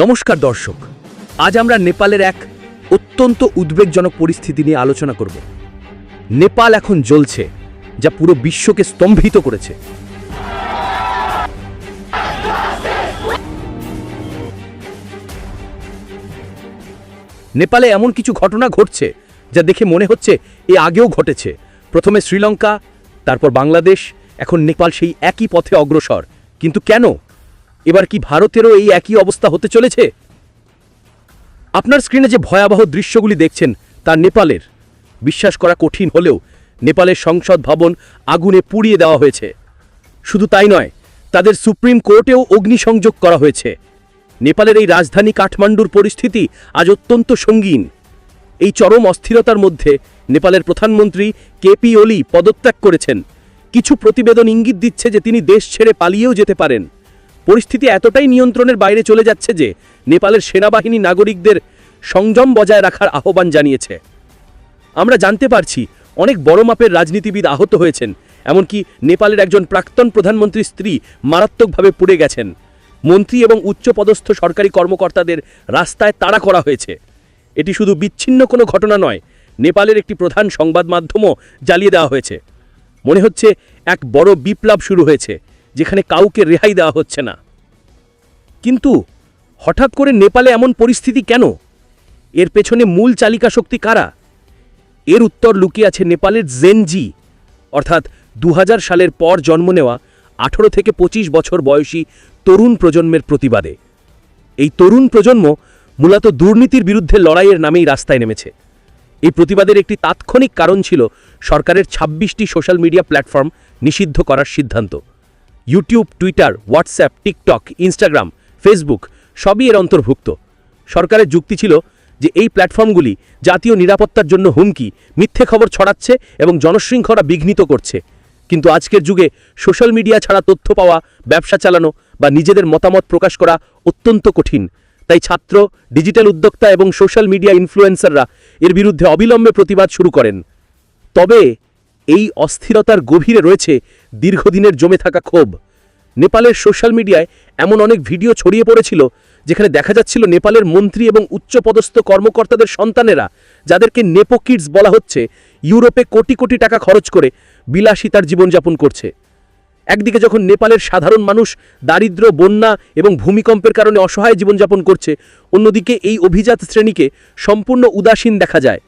নমস্কার দর্শক, আজ আমরা নেপালের এক অত্যন্ত উদ্বেগজনক পরিস্থিতি নিয়ে আলোচনা করব। নেপাল এখন জ্বলছে, যা পুরো বিশ্বকে স্তম্ভিত করেছে। নেপালে এমন কিছু ঘটনা ঘটছে, যা দেখে মনে হচ্ছে এ আগেও ঘটেছে। প্রথমে শ্রীলঙ্কা, তারপর বাংলাদেশ, এখন নেপাল সেই একই পথে অগ্রসর। কিন্তু কেন? এবার কি ভারতেরও এই একই অবস্থা হতে চলেছে? আপনার স্ক্রিনে যে ভয়াবহ দৃশ্যগুলি দেখছেন, তা নেপালের। বিশ্বাস করা কঠিন হলেও নেপালের সংসদ ভবন আগুনে পুড়িয়ে দেওয়া হয়েছে। শুধু তাই নয়, তাদের সুপ্রিম কোর্টেও অগ্নিসংযোগ করা হয়েছে। নেপালের এই রাজধানী কাঠমান্ডুর পরিস্থিতি আজ অত্যন্ত সঙ্গীন। এই চরম অস্থিরতার মধ্যে নেপালের প্রধানমন্ত্রী কেপি ওলি পদত্যাগ করেছেন। কিছু প্রতিবেদন ইঙ্গিত দিচ্ছে যে তিনি দেশ ছেড়ে পালিয়েও যেতে পারেন। পরিস্থিতি এতটাই নিয়ন্ত্রণের বাইরে চলে যাচ্ছে যে নেপালের সেনাবাহিনী নাগরিকদের সংযম বজায় রাখার আহ্বান জানিয়েছে। আমরা জানতে পারছি অনেক বড় মাপের রাজনীতিবিদ আহত হয়েছেন, এমনকি নেপালের একজন প্রাক্তন প্রধানমন্ত্রীর স্ত্রী মারাত্মকভাবে পুড়ে গেছেন। মন্ত্রী এবং উচ্চপদস্থ সরকারি কর্মকর্তাদের রাস্তায় তাড়া করা হয়েছে। এটি শুধু বিচ্ছিন্ন কোনো ঘটনা নয়, নেপালের একটি প্রধান সংবাদ মাধ্যমও জ্বালিয়ে দেওয়া হয়েছে। মনে হচ্ছে এক বড় বিপ্লব শুরু হয়েছে। যেখানে কাউকে রেহাই দেওয়া হচ্ছে না। কিন্তু হঠাৎ করে নেপালে এমন পরিস্থিতি কেন? এর পেছনে মূল চালিকা শক্তি কারা? এর উত্তর লুকিয়ে আছে নেপালের জেনজি, অর্থাৎ দু হাজার সালের পর জন্ম নেওয়া আঠেরো থেকে ২৫ বছর বয়সী তরুণ প্রজন্মের প্রতিবাদে। এই তরুণ প্রজন্ম মূলত দুর্নীতির বিরুদ্ধে লড়াইয়ের নামেই রাস্তায় নেমেছে। এই প্রতিবাদের একটি তাৎক্ষণিক কারণ ছিল সরকারের ২৬টি সোশ্যাল মিডিয়া প্ল্যাটফর্ম নিষিদ্ধ করার সিদ্ধান্ত। YouTube Twitter WhatsApp TikTok Instagram Facebook সবই এর অন্তর্ভুক্ত। সরকারের যুক্তি ছিল যে এই প্ল্যাটফর্মগুলি জাতীয় নিরাপত্তার জন্য হুমকি, মিথ্যে খবর ছড়াচ্ছে এবং জনশৃঙ্খলা বিঘ্নিত করছে। কিন্তু আজকের যুগে সোশ্যাল মিডিয়া ছাড়া তথ্য পাওয়া, ব্যবসা চালানো বা নিজেদের মতামত প্রকাশ করা অত্যন্ত কঠিন। তাই ছাত্র, ডিজিটাল উদ্যোক্তা এবং সোশ্যাল মিডিয়া ইনফ্লুয়েন্সাররা এর বিরুদ্ধে অবিলম্বে প্রতিবাদ শুরু করেন। তবে এই অস্থিরতার গভীরে রয়েছে দীর্ঘদিনের জমে থাকা ক্ষোভ। নেপালের সোশ্যাল মিডিয়ায় এমন অনেক ভিডিও ছড়িয়ে পড়েছিল, যেখানে দেখা যাচ্ছিল নেপালের মন্ত্রী এবং উচ্চপদস্থ কর্মকর্তাদের সন্তানেরা, যাদেরকে নেপো কিডস বলা হচ্ছে, ইউরোপে কোটি কোটি টাকা খরচ করে বিলাসিতার জীবনযাপন করছে। একদিকে যখন নেপালের সাধারণ মানুষ দারিদ্র্য, বন্যা এবং ভূমিকম্পের কারণে অসহায় জীবনযাপন করছে, অন্যদিকে এই অভিজাত শ্রেণীকে সম্পূর্ণ উদাসীন দেখা যায়।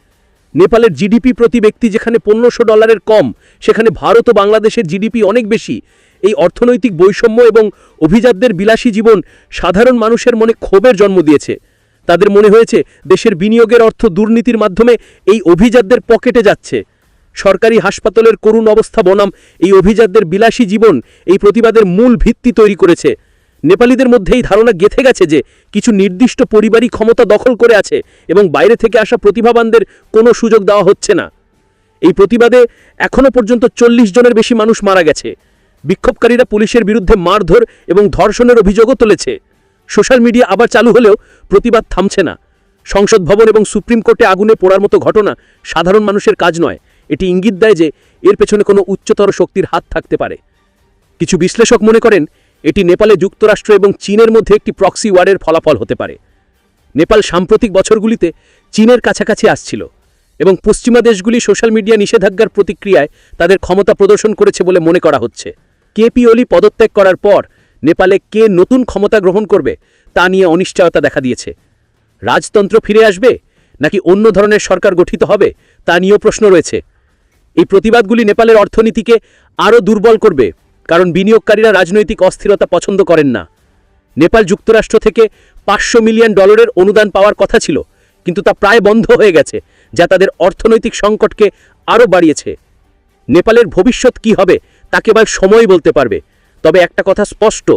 নেপালের জিডিপি প্রতি ব্যক্তি যেখানে পনেরোশো ডলারের কম, সেখানে ভারত ও বাংলাদেশের জিডিপি অনেক বেশি। এই অর্থনৈতিক বৈষম্য এবং অভিজাতদের বিলাসী জীবন সাধারণ মানুষের মনে ক্ষোভের জন্ম দিয়েছে। তাদের মনে হয়েছে দেশের বিনিয়োগের অর্থ দুর্নীতির মাধ্যমে এই অভিজাতদের পকেটে যাচ্ছে। সরকারি হাসপাতালের করুণ অবস্থা বনাম এই অভিজাতদের বিলাসী জীবন এই প্রতিবাদের মূল ভিত্তি তৈরি করেছে। নেপালিদের মধ্যে এই ধারণা গেথে গেছে যে কিছু নির্দিষ্ট পরিবারই ক্ষমতা দখল করে আছে এবং বাইরে থেকে আসা প্রতিভাবানদের কোনো সুযোগ দেওয়া হচ্ছে না। এই প্রতিবাদে এখনও পর্যন্ত চল্লিশ জনের বেশি মানুষ মারা গেছে। বিক্ষোভকারীরা পুলিশের বিরুদ্ধে মারধর এবং ধর্ষণের অভিযোগও তুলেছে। সোশ্যাল মিডিয়া আবার চালু হলেও প্রতিবাদ থামছে না। সংসদ ভবন এবং সুপ্রিম কোর্টে আগুনে পোড়ার মতো ঘটনা সাধারণ মানুষের কাজ নয়। এটি ইঙ্গিত দেয় যে এর পেছনে কোনো উচ্চতর শক্তির হাত থাকতে পারে। কিছু বিশ্লেষক মনে করেন এটি নেপালে যুক্তরাষ্ট্র এবং চীনের মধ্যে একটি প্রক্সি ওয়ারের ফলাফল হতে পারে। নেপাল সাম্প্রতিক বছরগুলিতে চীনের কাছাকাছি আসছিল এবং পশ্চিমা দেশগুলি সোশ্যাল মিডিয়া নিষেধাজ্ঞার প্রতিক্রিয়ায় তাদের ক্ষমতা প্রদর্শন করেছে বলে মনে করা হচ্ছে। কেপি ওলি পদত্যাগ করার পর নেপালে কে নতুন ক্ষমতা গ্রহণ করবে তা নিয়ে অনিশ্চয়তা দেখা দিয়েছে। রাজতন্ত্র ফিরে আসবে নাকি অন্য ধরনের সরকার গঠিত হবে তা নিয়েও প্রশ্ন রয়েছে। এই প্রতিবাদগুলি নেপালের অর্থনীতিকে আরও দুর্বল করবে কারণ বিনিয়োগকারীরা রাজনৈতিক অস্থিরতা পছন্দ করেন না। নেপাল যুক্তরাষ্ট্র থেকে পাঁচশো মিলিয়ন ডলারের অনুদান পাওয়ার কথা ছিল, কিন্তু তা প্রায় বন্ধ হয়ে গেছে, যা তাদের অর্থনৈতিক সংকটকে আরও বাড়িয়েছে। নেপালের ভবিষ্যৎ কি হবে, তা কেবল সময় বলতে পারবে। তবে একটা কথা স্পষ্ট,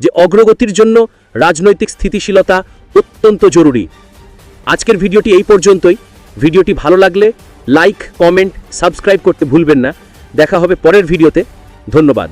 যে অগ্রগতির জন্য রাজনৈতিক স্থিতিশীলতা অত্যন্ত জরুরি। আজকের ভিডিওটি এই পর্যন্তই। ভিডিওটি ভালো লাগলে লাইক, কমেন্ট, সাবস্ক্রাইব করতে ভুলবেন না। দেখা হবে পরের ভিডিওতে। ধন্যবাদ।